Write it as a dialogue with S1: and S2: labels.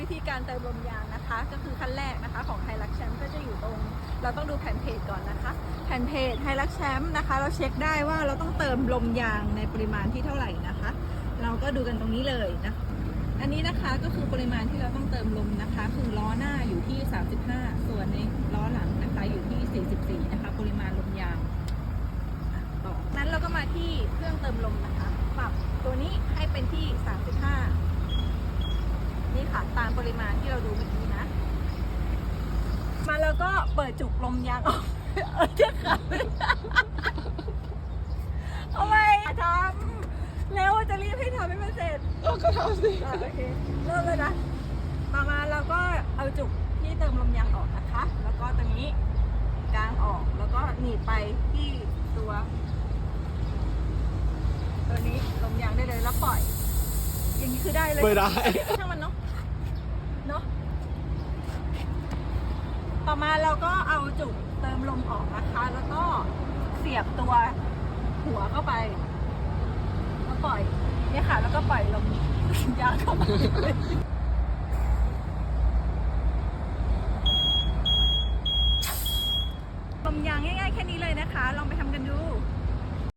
S1: วิธีการเติมลมยางนะคะ ก็คือขั้นแรกนะคะของไฮรักแชมป์ก็จะอยู่ตรง เราต้องดูแผ่นเพจก่อนนะคะ แผ่นเพจไฮรักแชมป์นะคะ เราเช็คได้ว่าเราต้องเติมลมยางในปริมาณที่เท่าไหร่นะคะ เราก็ดูกันตรงนี้เลยนะอันนี้นะคะก็คือปริมาณที่เราต้องเติมลมนะคะ คือล้อหน้าอยู่ที่ 35 ส่วนในล้อหลังนะคะอยู่ที่ 44 นะคะ ปริมาณลมยางอะต่อนั้นเราก็มาที่เครื่องเติมลมนะคะ ปรับตัวนี้ให้เป็นที่ 35 ค่ะ ตามปริมาณที่เราดูเมื่อกี้นะ มาแล้วก็เปิดจุกลมยางออกเออเจ้าค่ะทำไมทำแล้วจะรีบให้ทำให้มันเสร็จ
S2: ก็ทำสิ
S1: อะโอเคเริ่มเลยนะต่อมาเราก็เอาจุกที่เติมลมยางออกนะคะ แล้วก็ตรงนี้กางออกแล้วก็หนีบไปที่ตัวตัวนี้ลมยางได้เลยแล้วปล่อย อย่างนี้คือได้เลย
S2: ไม่ได้
S1: ช่างมันเนาะ เนาะ ต่อ มาเราก็เอาจุกเติมลมออกนะคะ แล้วก็เสียบตัวหัวเข้าไป แล้วปล่อยเนี่ยค่ะ แล้วก็ปล่อยลมยางเข้าไปลมยางง่ายๆแค่นี้เลยนะคะ